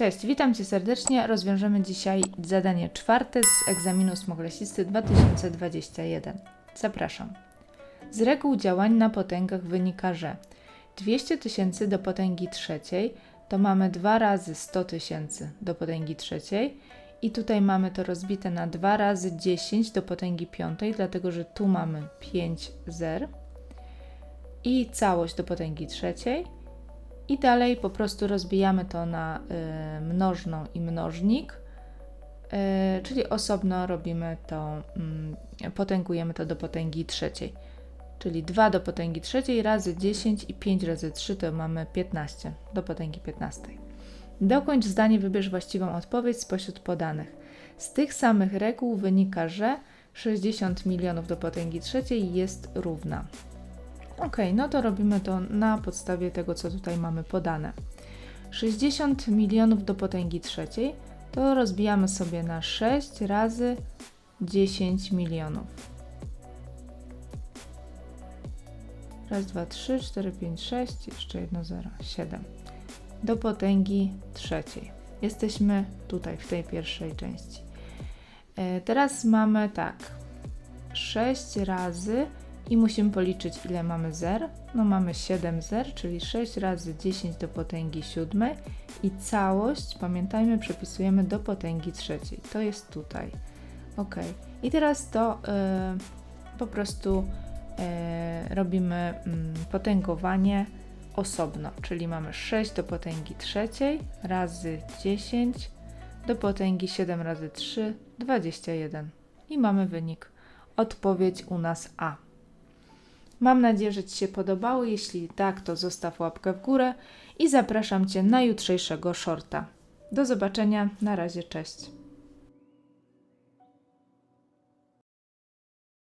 Cześć, witam Cię serdecznie. Rozwiążemy dzisiaj zadanie czwarte z egzaminu smoglesisty 2021. Zapraszam. Z reguł działań na potęgach wynika, że 200 tysięcy do potęgi trzeciej to mamy 2 razy 100 tysięcy do potęgi trzeciej i tutaj mamy to rozbite na 2 razy 10 do potęgi piątej, dlatego że tu mamy 5 zer i całość do potęgi trzeciej i dalej po prostu rozbijamy to na y, mnożną i mnożnik, y, czyli osobno robimy to, y, potęgujemy to do potęgi trzeciej. Czyli 2 do potęgi trzeciej razy 10 i 5 razy 3 to mamy 15 do potęgi 15. Dokończ zdanie, wybierz właściwą odpowiedź spośród podanych. Z tych samych reguł wynika, że 60 milionów do potęgi trzeciej jest równa. Ok, no to robimy to na podstawie tego, co tutaj mamy podane. 60 milionów do potęgi trzeciej to rozbijamy sobie na 6 razy 10 milionów. Raz, dwa, trzy, cztery, pięć, sześć, jeszcze jedno zero, siedem. Do potęgi trzeciej. Jesteśmy tutaj, w tej pierwszej części. E, teraz mamy tak, 6 razy i musimy policzyć ile mamy zer. No mamy 7 zer, czyli 6 razy 10 do potęgi siódmej i całość, pamiętajmy, przepisujemy do potęgi trzeciej. To jest tutaj. Ok. I teraz to y, po prostu y, robimy y, potęgowanie osobno, czyli mamy 6 do potęgi trzeciej razy 10 do potęgi 7 razy 3, 21. I mamy wynik. Odpowiedź u nas A. Mam nadzieję, że Ci się podobało. Jeśli tak, to zostaw łapkę w górę i zapraszam Cię na jutrzejszego shorta. Do zobaczenia. Na razie, cześć.